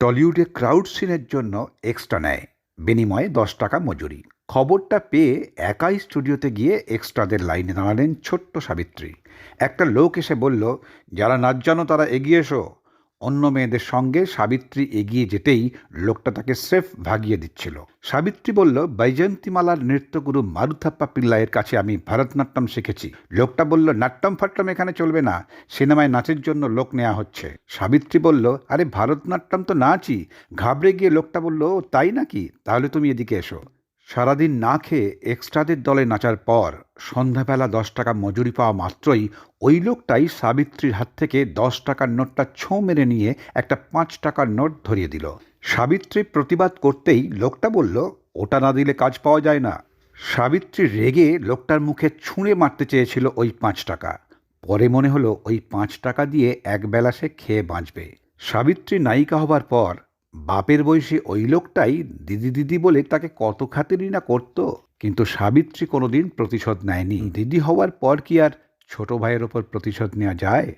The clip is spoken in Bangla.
টলিউডে ক্রাউড সিনের জন্য এক্সট্রা নেয়। বিনিময়ে দশ টাকা মজুরি। খবরটা পেয়ে একাই স্টুডিওতে গিয়ে এক্সট্রাদের লাইনে দাঁড়ালেন ছোট্ট সাবিত্রী। একটা লোক এসে বলল, যারা নাচ জানো তারা এগিয়ে এসো। অন্য মেয়েদের সঙ্গে সাবিত্রী এগিয়ে যেতেই লোকটা তাকে সেফ ভাগিয়ে দিচ্ছিল। সাবিত্রী বলল বৈজয়ন্তীমালার নৃত্যগুরু মারুথাপ্পা পিল্লাইয়ের কাছে আমি ভরতনাট্যম শিখেছি। লোকটা বলল নাট্যম ফাট্টম এখানে চলবে না সিনেমায় নাচের জন্য লোক নেওয়া হচ্ছে। সাবিত্রী বলল আরে ভারতনাট্যম তো নাচই। ঘাবড়ে গিয়ে লোকটা বলল "ও, তাই নাকি? তাহলে তুমি এদিকে এসো। সারাদিন না খেয়ে এক্সট্রাদের দলে নাচার পর সন্ধ্যাবেলা দশ টাকা মজুরি পাওয়া মাত্রই ওই লোকটাই সাবিত্রীর হাত থেকে দশ টাকার নোটটা ছোঁ মেরে নিয়ে একটা পাঁচ টাকার নোট ধরিয়ে দিল। সাবিত্রী প্রতিবাদ করতেই লোকটা বলল, ওটা না দিলে কাজ পাওয়া যায় না। সাবিত্রী রেগে লোকটার মুখে ছুঁড়ে মারতে চেয়েছিল ওই পাঁচ টাকা। পরে মনে হলো ওই পাঁচ টাকা দিয়ে একবেলা সে খেয়ে বাঁচবে। সাবিত্রী নায়িকা হবার পর বাপের বয়সে ওই লোকটাই দিদি দিদি বলে তাকে কত খাতিরই না করত, কিন্তু সাবিত্রী কোনোদিন প্রতিশোধ নেয়নি। দিদি হওয়ার পর কি আর ছোট ভাইয়ের ওপর প্রতিশোধ নেওয়া যায়?